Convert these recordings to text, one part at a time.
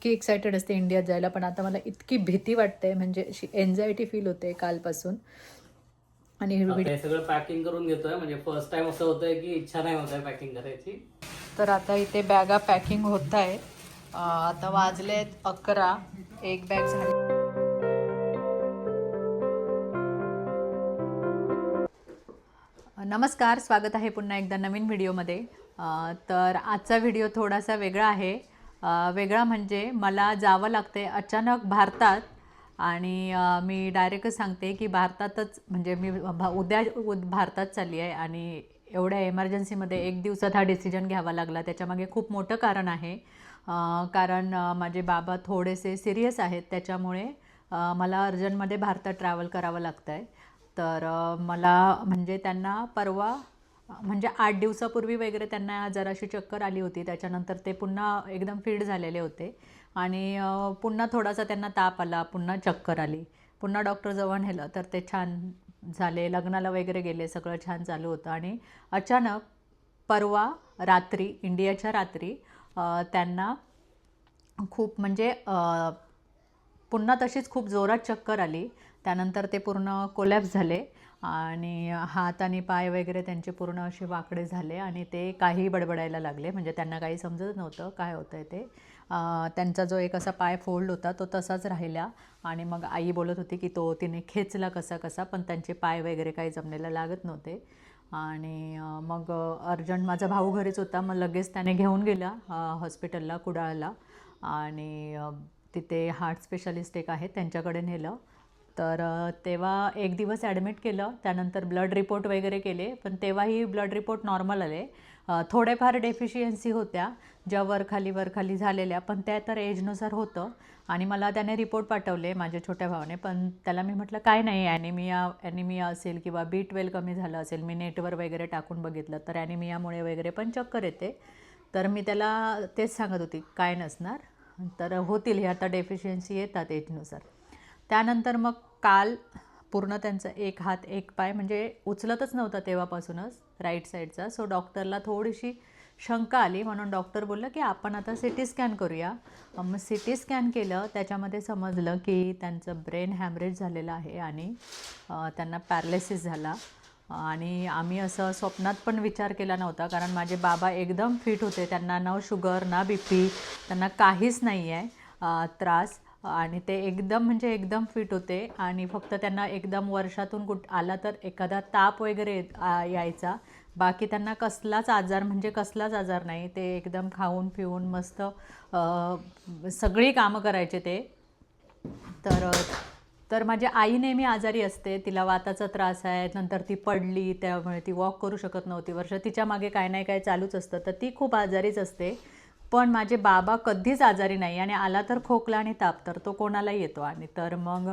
इतकी एक्सायटेड असते इंडियात जायला पण आता मला इतकी भीती वाटते म्हणजे अशी एन्झायटी फील होते कालपासून. आणि हे सगळं पॅकिंग करून घेतोय म्हणजे फर्स्ट टाइम असं होतंय की इच्छा नाही होत आहे पॅकिंग करायची. तर आता इथे बॅगा पॅकिंग होत आहेत अं, आता वाजले आहेत अकरा. एक बॅग झाली. नमस्कार स्वागत आहे पुन्हा एकदा नवीन व्हिडिओमध्ये तर आजचा व्हिडिओ थोडासा वेगळा आहे. वेगळा म्हणजे मला जावं लागते अचानक भारतात आणि मी डायरेक्टच सांगते की भारतातच म्हणजे मी भा- उद्या उद- भारतात चालली आहे आणि एवढ्या एमर्जन्सीमध्ये एक दिवसात हा डिसिजन घ्यावा लागला. त्याच्यामागे खूप मोठं कारण आहे. कारण माझे बाबा थोडेसे सिरियस आहेत. त्याच्यामुळे मला अर्जंटमध्ये भारतात ट्रॅव्हल करावं लागतं आहे तर मला म्हणजे त्यांना परवा म्हणजे आठ दिवसापूर्वी वगैरे त्यांना जराशी चक्कर आली होती. त्याच्यानंतर ते पुन्हा एकदम फिट झालेले होते. आणि पुन्हा थोडासा त्यांना ताप आला पुन्हा चक्कर आली. पुन्हा डॉक्टरजवळ नेलं तर ते छान झाले. लग्नाला वगैरे गेले सगळं छान चालू होतं. आणि अचानक परवा रात्री इंडियाच्या रात्री त्यांना खूप म्हणजे पुन्हा तशीच खूप जोरात चक्कर आली. त्यानंतर ते पूर्ण कोलॅप्स झाले. आणि हात आणि पाय वगैरे त्यांचे पूर्ण असे वाकडे झाले आणि ते काही बडबडायला लागले. म्हणजे त्यांना काही समजत नव्हतं काय होतं आहे ते त्यांचा जो एक असा पाय फोल्ड होता तो तसाच राहिला आणि मग आई बोलत होती की तो तिने खेचला कसा कसा पण त्यांचे पाय वगैरे काही जमलेला लागत नव्हते. आणि मग अर्जंट माझा भाऊ घरीच होता. मग लगेच त्याने घेऊन गेला हॉस्पिटलला कुडाळला. आणि तिथे हार्ट स्पेशालिस्ट एक आहेत त्यांच्याकडे नेलं. तर तेव्हा एक दिवस ॲडमिट केलं. त्यानंतर ब्लड रिपोर्ट वगैरे केले. पण तेव्हाही ब्लड रिपोर्ट नॉर्मल आले. थोडेफार डेफिशियन्सी होत्या. ज्या वरखाली वरखाली झालेल्या. पण त्या तर एजनुसार होतं. आणि मला त्याने रिपोर्ट पाठवले माझ्या छोट्या भावाने. पण त्याला मी म्हटलं काय नाही ॲनिमिया ॲनिमिया असेल किंवा बी ट्वेल कमी झालं असेल. मी नेटवर वगैरे टाकून बघितलं तर ॲनिमियामुळे वगैरे पण चक्कर येते. तर मी त्याला तेच सांगत होती काय नसणार. तर होतील हे आता डेफिशियन्सी येतात एजनुसार त्यानंतर मग काल पूर्ण त्यांचं एक हात एक पाय म्हणजे उचलतच नव्हता तेव्हापासूनच राईट साईडचा सो डॉक्टरला थोडीशी शंका आली. म्हणून डॉक्टर बोललं की आपण आता सी टी स्कॅन करूया. मग सी टी स्कॅन केलं. त्याच्यामध्ये समजलं की त्यांचं ब्रेन हॅमरेज झालेलं आहे आणि त्यांना पॅरलेसिस झाला. आणि आम्ही असं स्वप्नात पण विचार केला नव्हता. कारण माझे बाबा एकदम फिट होते. त्यांना न शुगर ना बी पी त्यांना काहीच नाही आहे त्रास. आणि ते एकदम म्हणजे एकदम फिट होते. आणि फक्त त्यांना एकदम वर्षातून कुठ आला तर एखादा ताप वगैरे येत- यायचा. बाकी त्यांना कसलाच आजार म्हणजे कसलाच आजार नाही. ते एकदम खाऊन पिऊन मस्त सगळी कामं करायचे ते. तर तर माझी आई नेहमी आजारी असते. तिला वाताचा त्रास आहे. नंतर ती पडली त्यामुळे ती वॉक करू शकत नव्हती. वर्ष तिच्यामागे काय नाही काय चालूच असतं. तर ती खूप आजारीच असते. पण माझे बाबा कधीच आजारी नाही आणि आला तर खोकला आणि ताप तर तो कोणालाही येतो. आणि तर मग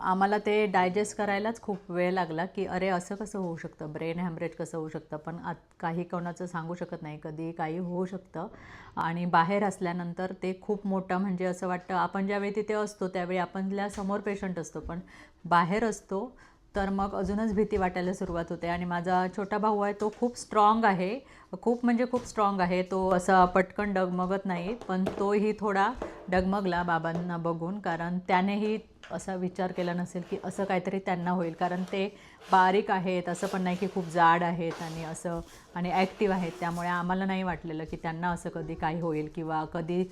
आम्हाला ते डायजेस्ट करायलाच खूप वेळ लागला की अरे असं कसं होऊ शकतं? ब्रेन हॅमरेज कसं होऊ शकतं? पण आत काही कोणाचं सांगू शकत नाही. कधी काही होऊ शकतं. आणि बाहेर असल्यानंतर ते खूप मोठं म्हणजे असं वाटतं आपण ज्यावेळी तिथे असतो त्यावेळी आपणल्या समोर पेशंट असतो. पण बाहेर असतो तर मग अजूनच भीती वाटायला सुरुवात होते. आणि माझा छोटा भाऊ आहे तो खूप स्ट्रॉंग आहे. खूप म्हणजे खूप स्ट्रॉंग आहे. तो असा पटकन डगमगत नाही पण तोही थोडा डगमगला बाबांना बघून. कारण त्यानेही असा विचार केला नसेल की असं काहीतरी त्यांना होईल. कारण ते बारीक आहेत असं पण नाही की खूप जाड आहेत आणि असं आणि ॲक्टिव्ह आहेत. त्यामुळे आम्हाला नाही वाटलेलं की त्यांना असं कधी काही होईल किंवा कधी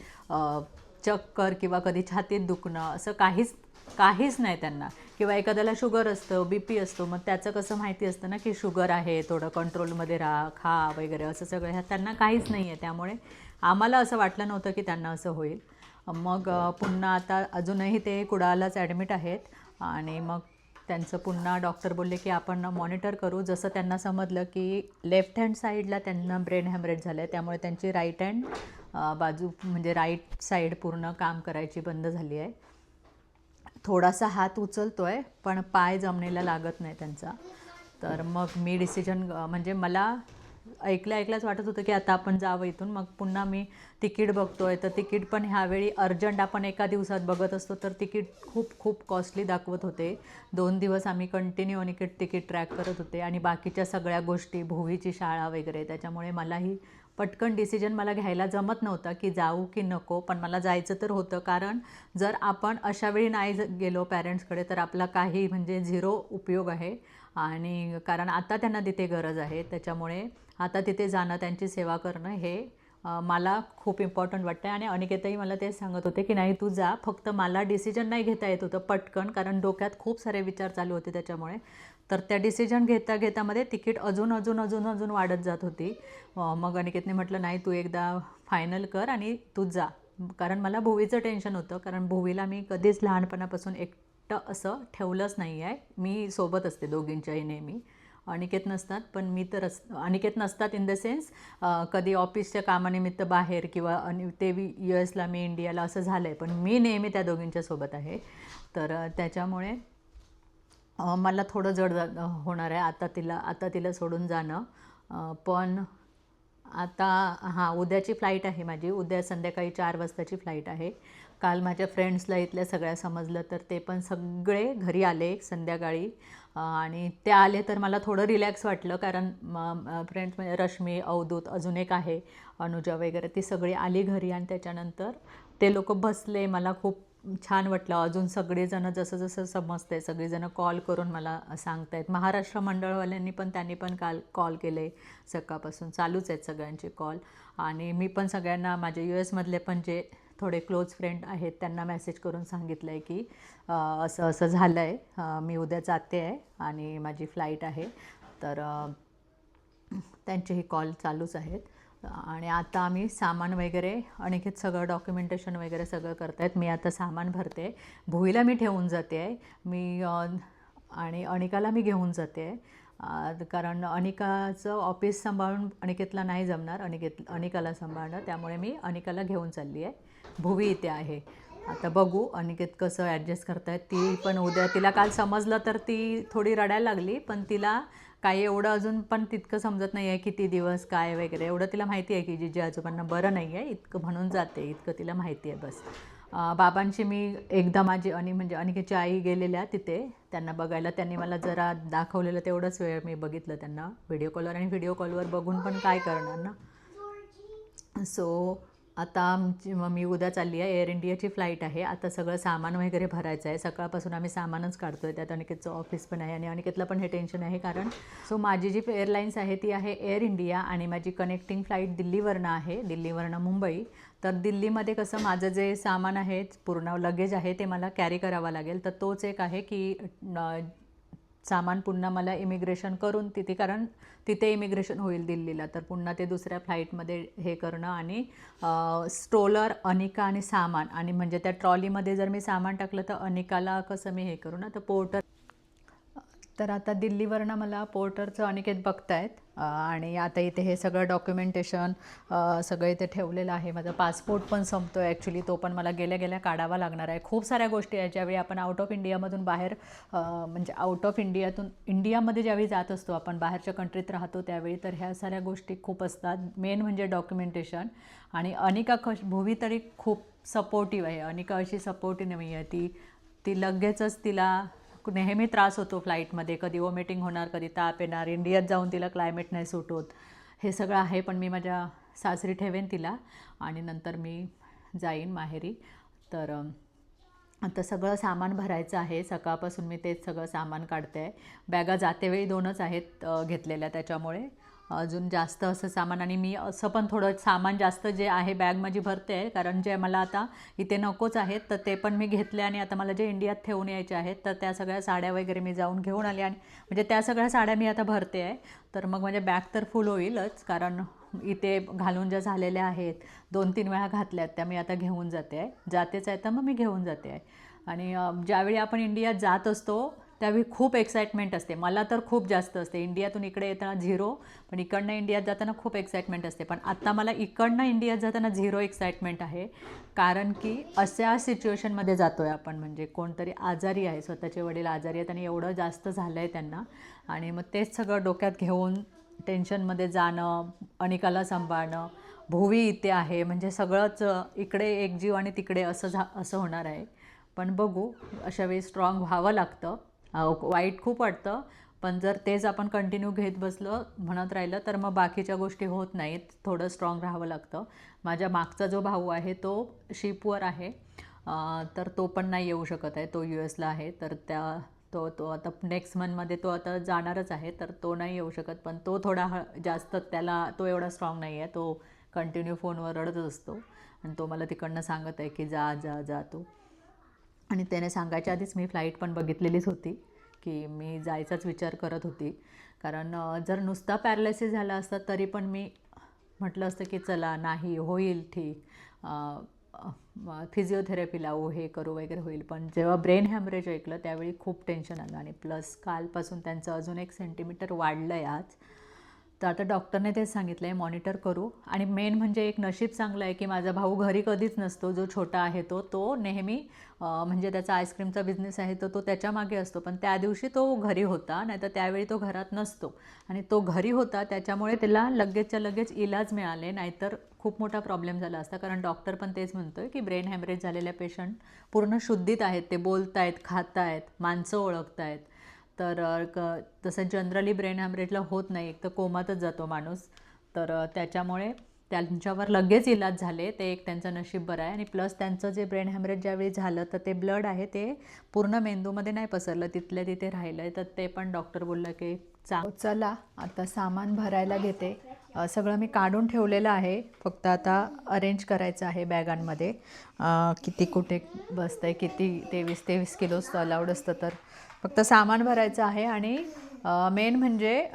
चक्कर किंवा कधी छातीत दुखणं असं काहीच काहीच नाही त्यांना. किंवा एखाद्याला शुगर असतं बी पी असतो मग त्याचं कसं माहिती असतं ना की शुगर आहे थोडं कंट्रोलमध्ये राहा खा वगैरे असं सगळं. ह्या त्यांना काहीच नाही आहे त्यामुळे आम्हाला असं वाटलं नव्हतं की त्यांना असं होईल. मग पुन्हा आता अजूनही ते कुडाळलाच ॲडमिट आहेत. आणि मग त्यांचं पुन्हा डॉक्टर बोलले की आपण मॉनिटर करू. जसं त्यांना समजलं की लेफ्ट हँड साईडला त्यांना ब्रेन हॅमरेज झालं आहे त्यामुळे त्यांची राईट हँड बाजू म्हणजे राईट साईड पूर्ण काम करायची बंद झाली आहे. थोडासा हात उचलतो आहे पण पाय जमणीला लागत नाही त्यांचा. तर मग मी डिसिजन म्हणजे मला ऐकलं ऐकल्याच वाटत होतं की आता आपण जावं इथून. मग पुन्हा मी तिकीट बघतो आहे तर तिकीट पण ह्यावेळी अर्जंट आपण एका दिवसात बघत असतो तर तिकीट खूप खूप कॉस्टली दाखवत होते. दोन दिवस आम्ही कंटिन्यू तिकीट तिकीट ट्रॅक करत होते आणि बाकीच्या सगळ्या गोष्टी भुवीची शाळा वगैरे त्याच्यामुळे मलाही पटकन डिसिजन मला घ्यायला जमत नव्हतं की जाऊ की नको पण मला जायचं तर होतं. कारण जर आपण अशावेळी नाही गेलो पॅरेंट्सकडे तर आपला काही म्हणजे झिरो उपयोग आहे. आणि कारण आता त्यांना तिथे गरज आहे. त्याच्यामुळे आता तिथे जाणं त्यांची सेवा करणं हे मला खूप इम्पॉर्टंट वाटतं आणि अनिकेतही मला ते सांगत होते की नाही तू जा. फक्त मला डिसिजन नाही घेता येत होतं पटकन कारण डोक्यात खूप सारे विचार चालू होते त्याच्यामुळे. तर त्या डिसिजन घेता घेतामध्ये तिकीट अजून अजून अजून अजून वाढत जात होती. मग अनिकेतने म्हटलं नाही तू एकदा फायनल कर आणि तू जा. कारण मला भुवीचं टेन्शन होतं. कारण भुवीला मी कधीच लहानपणापासून एकटं असं ठेवलंच नाही आहे मी सोबत असते दोघींच्याही नेहमी. अनिकेत नसतात पण मी तर अस अनिकेत नसतात इन द सेन्स कधी ऑफिसच्या कामानिमित्त बाहेर किंवा आणि ते यू एसला मी इंडियाला असं झालं आहे पण मी नेहमी त्या दोघींच्या सोबत आहे. तर त्याच्यामुळे मला थोडं जड जा होणार आहे. आता तिला आता तिला सोडून जाणं. पण आता हां उद्याची फ्लाईट आहे माझी. उद्या संध्याकाळी चार वाजताची फ्लाईट आहे. काल माझ्या फ्रेंड्सला इथल्या सगळ्या समजलं तर ते पण सगळे घरी आले संध्याकाळी. आणि ते आले तर मला थोडं रिलॅक्स वाटलं कारण फ्रेंड्स म्हणजे रश्मी अवधूत अजून एक आहे. अनुजा वगैरे ती सगळी आली घरी आणि त्याच्यानंतर ते लोक बसले. मला खूप छान वाटलं. अजून सगळेजणं जसं जसं समजते सगळेजणं कॉल करून मला सांगतायत. महाराष्ट्र मंडळवाल्यांनी पण त्यांनी पण काल कॉल केले सकाळपासून. चालूच आहेत सगळ्यांचे कॉल आणि मी पण सगळ्यांना माझे यू एसमधले पण जे थोडे क्लोज फ्रेंड आहेत त्यांना मेसेज करून सांगितलं आहे की असं असं झालं आहे मी उद्या जाते आहे आणि माझी फ्लाईट आहे. तर त्यांचेही कॉल चालूच आहेत. आणि आता आम्ही सामान वगैरे अनिकेत सगळं डॉक्युमेंटेशन वगैरे सगळं करतायत. मी आता सामान भरते. भुईला मी ठेवून जाते. आहे मी आणि अनिकाला मी घेऊन जाते. आहे कारण अनिकाचं ऑफिस सांभाळून अनिकेतला नाही जमणार. अनिकेत अनिकाला सांभाळणं. त्यामुळे मी अनिकाला घेऊन चालली आहे भुवी इथे आहे. आता बघू अनिकेत कसं ॲडजस्ट करतायत. ती पण उद्या तिला काल समजलं तर ती थोडी रडायला लागली पण तिला काही एवढं अजून पण तितकं समजत नाही आहे किती दिवस काय वगैरे. एवढं तिला माहिती आहे की जिजी आजोबांना बरं नाही आहे इतकं म्हणून जाते इतकं तिला माहिती आहे बस. बाबांशी बाबांची मी एकदा माझी आणि म्हणजे अनिकेची आई गेलेल्या तिथे त्यांना बघायला. त्यांनी मला जरा दाखवलेलं तेवढंच वेळ मी बघितलं त्यांना. व्हिडिओ कॉलवर आणि व्हिडिओ कॉलवर बघून पण काय करणार ना. सो आता आमची मग मी उद्या चालली आहे एअर इंडियाची फ्लाईट आहे. आता सगळं सामान वगैरे भरायचं आहे. सकाळपासून आम्ही सामानच काढतो आहे त्यात अनिकेतचं ऑफिस पण आहे आणि अनिकेतला पण हे टेन्शन आहे कारण सो माझी जी एअरलाईन्स आहे ती आहे एअर इंडिया आणि माझी कनेक्टिंग फ्लाईट दिल्लीवरनं आहे. दिल्लीवरनं मुंबई. तर दिल्लीमध्ये कसं माझं जे सामान आहे पूर्ण लगेज आहे ते मला कॅरी करावं लागेल. तर तोच एक आहे की सामान पुन्हा मला इमिग्रेशन करून तिथे कारण तिथे इमिग्रेशन होईल दिल्लीला. तर पुन्हा ते दुसऱ्या फ्लाईटमध्ये हे करणं आणि स्ट्रोलर अनिका आणि सामान आणि म्हणजे त्या ट्रॉलीमध्ये जर मी सामान टाकलं तर अनिकाला कसं मी हे करू ना? तर पोर्टर तर आता दिल्लीवरनं मला पोर्टरचं अनिकेत बघतायत. आणि आता इथे हे सगळं डॉक्युमेंटेशन सगळं इथे ठेवलेलं आहे. माझा पासपोर्ट पण संपतो आहे ॲक्च्युली तो पण मला गेल्या गेल्या काढावा लागणार आहे. खूप साऱ्या गोष्टी आहेत. ज्यावेळी आपण आउट ऑफ इंडियामधून बाहेर म्हणजे आउट ऑफ इंडियातून इंडियामध्ये ज्यावेळी जात असतो आपण बाहेरच्या कंट्रीत राहतो त्यावेळी तर ह्या साऱ्या गोष्टी खूप असतात. मेन म्हणजे डॉक्युमेंटेशन आणि अनिका कश भुवी तरी खूप सपोर्टिव्ह आहे. अनिका अशी सपोर्टिव्ह नाही आहे ती ती लगेचच तिला नेहमी त्रास होतो फ्लाईटमध्ये. कधी वॉमिटिंग होणार कधी ताप येणार इंडियात जाऊन तिला क्लायमेट नाही सूट होत. हे सगळं आहे पण मी माझ्या सासरी ठेवेन तिला आणि नंतर मी जाईन माहेरी. तर आता सगळं सामान भरायचं आहे. सकाळपासून मी तेच सगळं सामान काढते आहे बॅगा जातेवेळी दोनच आहेत घेतलेल्या त्याच्यामुळे. अजून जास्त असं सामान आणि मी असं पण थोडं सामान जास्त जे आहे बॅग माझी भरते आहे कारण जे मला आता इथे नकोच आहेत तर ते पण मी घेतले आणि आता मला जे इंडियात ठेवून यायचे आहेत तर त्या सगळ्या साड्या वगैरे मी जाऊन घेऊन आले आणि म्हणजे त्या सगळ्या साड्या मी आता भरते आहे. तर मग माझ्या बॅग तर फुल होईलच कारण इथे घालून ज्या झालेल्या आहेत दोन तीन वेळा घातल्यात त्या मी आता घेऊन जाते आहे. जातेच आहे तर मग मी घेऊन जाते आहे. आणि ज्यावेळी आपण इंडियात जात असतो त्यावेळी खूप एक्साइटमेंट असते. मला तर खूप जास्त असते. इंडियातून इकडे येताना झिरो पण इकडनं इंडियात जाताना खूप एक्साइटमेंट असते. पण आत्ता मला इकडनं इंडियात जाताना झिरो एक्साइटमेंट आहे. कारण की अशा सिच्युएशनमध्ये जातो आहे आपण. म्हणजे कोणतरी आजारी आहे. स्वतःचे वडील आजारी आहेत आणि एवढं जास्त झालं आहे त्यांना. आणि मग तेच सगळं डोक्यात घेऊन टेन्शनमध्ये जाणं अनिकाला सांभाळणं भुवी इथे आहे. म्हणजे सगळंच इकडे एक जीव आणि तिकडे असं झा असं होणार आहे. पण बघू अशा वेळी स्ट्रॉंग व्हावं लागतं. वाईट खूप वाटतं. पण जर तेच आपण कंटिन्यू घेत बसलो म्हणत राहिलं तर मग बाकीच्या गोष्टी होत नाहीत. थोडं स्ट्रॉंग राहावं लागतं. माझ्या मागचा जो भाऊ आहे तो शिपवर आहे. तर तो पण नाही येऊ शकत आहे. तो यू एसला आहे. तर त्या तो तो आता नेक्स्ट मंथमध्ये तो आता जाणारच आहे. तर तो नाही येऊ शकत. पण तो थोडा ह जास्त त्याला तो एवढा स्ट्रॉंग नाही आहे. तो कंटिन्यू फोनवर रडत असतो. आणि तो मला तिकडनं सांगत आहे की जा जा जा तू. आणि त्याने सांगायच्या आधीच मी फ्लाईट पण बघितलेलीच होती की मी जायचाच विचार करत होती. कारण जर नुसता पॅरालिसिस झाला असता तरी पण मी म्हटलं असतं की चला नाही होईल ठीक. फिजिओथेरपी लावू हे करू वगैरे होईल. पण जेव्हा ब्रेन हॅमरेज ऐकलं त्यावेळी खूप टेन्शन आलं. आणि प्लस कालपासून त्यांचं अजून एक सेंटीमीटर वाढलं आहे आज. तर आता डॉक्टरने तेच सांगितलं आहे मॉनिटर करू. आणि मेन म्हणजे एक नशीब चांगलं आहे की माझा भाऊ घरी कधीच नसतो जो छोटा आहे तो तो नेहमी म्हणजे त्याचा आईस्क्रीमचा बिझनेस आहे तर तो त्याच्यामागे असतो. पण त्या दिवशी तो घरी होता नाहीतर त्यावेळी तो घरात नसतो. आणि तो घरी होता त्याच्यामुळे त्याला लगेचच्या लगेच इलाज मिळाले नाहीतर खूप मोठा प्रॉब्लेम झाला असता. कारण डॉक्टर पण तेच म्हणतोय की ब्रेन हॅमरेज झालेल्या पेशंट पूर्ण शुद्धीत आहेत. ते बोलत आहेत खात आहेत माणसं ओळखत आहेत तर क तसं जनरली ब्रेन हॅमरेजला होत नाही. एक तर कोमातच जातो माणूस. तर त्याच्यामुळे त्यांच्यावर लगेच इलाज झाले. ते एक त्यांचं नशीब बरं आहे. आणि प्लस त्यांचं जे ब्रेन हॅमरेज ज्यावेळी झालं तर ते ब्लड आहे ते पूर्ण मेंदूमध्ये नाही पसरलं. तिथल्या तिथे राहिलं आहे तर ते पण डॉक्टर बोललं की चा. हो, चला आता सामान भरायला घेते. सगळं मी काढून ठेवलेलं आहे. फक्त आता अरेंज करायचं आहे बॅगांमध्ये. किती कुठे बसतं आहे किती तेवीस तेवीस किलोच अलाउड असतं तर. फक्त सामान भरायचं आहे आणि मेन म्हणजे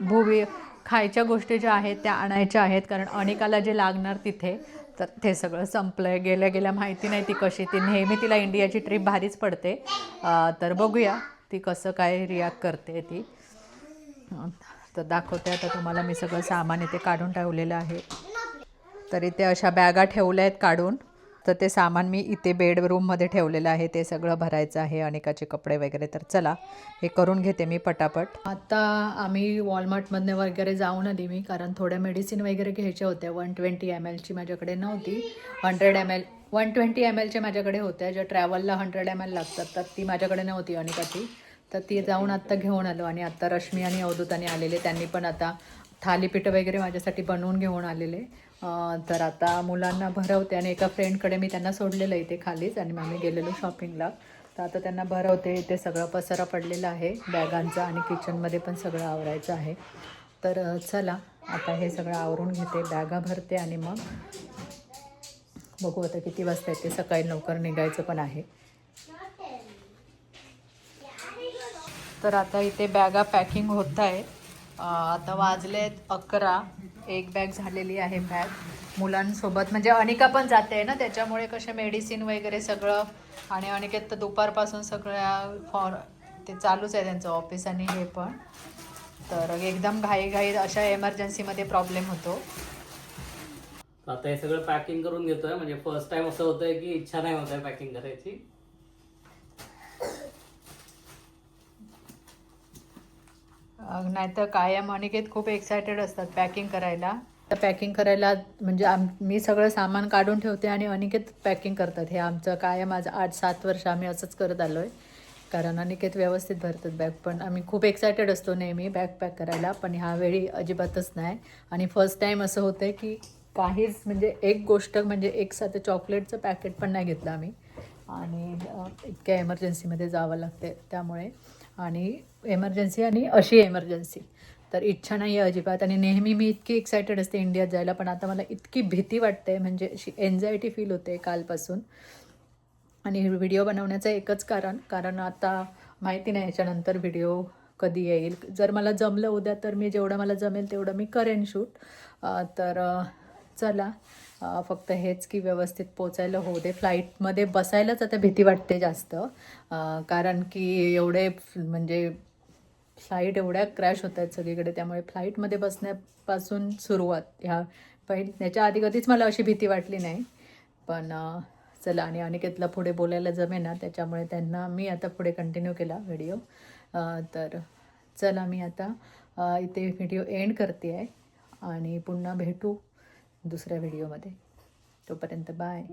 भुवी खायच्या गोष्टी ज्या आहेत त्या आणायच्या आहेत. कारण अनिकाला जे लागणार तिथे तर ते सगळं संपलं आहे गेल्या गेल्या माहिती नाही ती कशी. ती नेहमी तिला इंडियाची ट्रिप भारीच पडते. तर बघूया ती कसं काय रिॲक्ट करते ती. तर दाखवते आता तुम्हाला मी सगळं सामान इथे काढून ठेवलेलं आहे. तर इथे अशा बॅगा ठेवल्या आहेत काढून. तर ते सामान मी इथे बेडरूममध्ये ठेवलेलं आहे. ते सगळं भरायचं आहे. अनेकाचे कपडे वगैरे तर चला हे करून घेते मी पटापट. आता आम्ही वॉलमार्टमधनं वगैरे जाऊन आली मी कारण थोड्या मेडिसिन वगैरे घ्यायच्या होत्या. वन ट्वेंटी एम एलची माझ्याकडे नव्हती. Hundred M L one twenty M एलच्या माझ्याकडे होत्या. ज्या ट्रॅव्हलला हंड्रेड एम एल लागतात तर ती माझ्याकडे नव्हती अनेकाची. तर ती जाऊन आत्ता घेऊन आलो आणि आत्ता रश्मी आणि अवधूताने आलेले त्यांनी पण आता थालीपीठं वगैरे माझ्यासाठी बनवून घेऊन आलेले. तर आता मुलांना भरवते आणि एका फ्रेंडकडे मी त्यांना सोडलेलं इथे खालीच आणि मग आम्ही गेलेलो शॉपिंगला तर आता त्यांना भरवते इथे सगळं पसारा पडलेला आहे बॅगांचा आणि किचनमध्ये पण सगळं आवरायचं आहे. तर चला आता हे सगळं आवरून घेते बॅगा भरते आणि मग बघू आता किती वाजता येते सकाळी लवकर निघायचं पण आहे. तर आता इथे बॅगा पॅकिंग होत आहेत. आता वाजले आहेत अकरा. एक बॅग झालेली आहे बॅग. मुलांसोबत म्हणजे अनिका पण जाते आहे ना त्याच्यामुळे कसे मेडिसिन वगैरे सगळं आणि अनिकेत तर दुपारपासून सगळ्या फॉर ते चालूच आहे त्यांचं ऑफिस आणि हे पण. तर एकदम घाईघाई अशा एमर्जन्सीमध्ये प्रॉब्लेम होतो. आता हे सगळं पॅकिंग करून घेतोय. म्हणजे फर्स्ट टाइम असं होतंय की इच्छा नाही होत आहे पॅकिंग करायची. नाहीतर कायम अनिकेत खूप एक्सायटेड असतात पॅकिंग करायला. पॅकिंग करायला म्हणजे आम मी सगळं सामान काढून ठेवते आणि अनिकेत पॅकिंग करतात. हे आमचं कायम आज आठ सात वर्ष आम्ही असंच करत आलो आहे कारण अनिकेत व्यवस्थित भरतात बॅग पण आम्ही खूप एक्सायटेड असतो नेहमी बॅग पॅक करायला. पण ह्यावेळी अजिबातच नाही. आणि फर्स्ट टाईम असं होतं आहे की काहीच म्हणजे एक गोष्ट म्हणजे एक साथ चॉकलेटचं पॅकेट पण नाही घेतलं आम्ही. आणि इतक्या एमर्जन्सीमध्ये जावं लागते त्यामुळे. आणि एमर्जन्सी आणि अशी एमर्जन्सी तर इच्छा नाही आहे अजिबात. आणि नेहमी मी इतकी एक्सायटेड असते इंडियात जायला पण आता मला इतकी भीती वाटते. म्हणजे अशी एन्झायटी फील होते कालपासून. आणि व्हिडिओ बनवण्याचं एकच कारण कारण आता माहिती नाही याच्यानंतर व्हिडिओ कधी येईल. जर मला जमलं उद्या तर मी जेवढं मला जमेल तेवढं मी करेन शूट तर चला. फक्त हेच की व्यवस्थित पोचायला होऊ दे. फ्लाईटमध्ये बसायलाच आता भीती वाटते जास्त. कारण की एवढे म्हणजे फ्लाईट एवढ्या क्रॅश होत आहेत सगळीकडे. त्यामुळे फ्लाईटमध्ये बसण्यापासून सुरुवात ह्या पहिली त्याच्या आधी कधीच मला अशी भीती वाटली नाही. पण चला आणि अनिकेतला पुढे बोलायला जमे ना त्याच्यामुळे त्यांना मी आता पुढे कंटिन्यू केला व्हिडिओ तर चला मी आता इथे व्हिडिओ एंड करते आहे आणि पुन्हा भेटू. दुसऱ्या व्हिडिओमध्ये. तोपर्यंत बाय.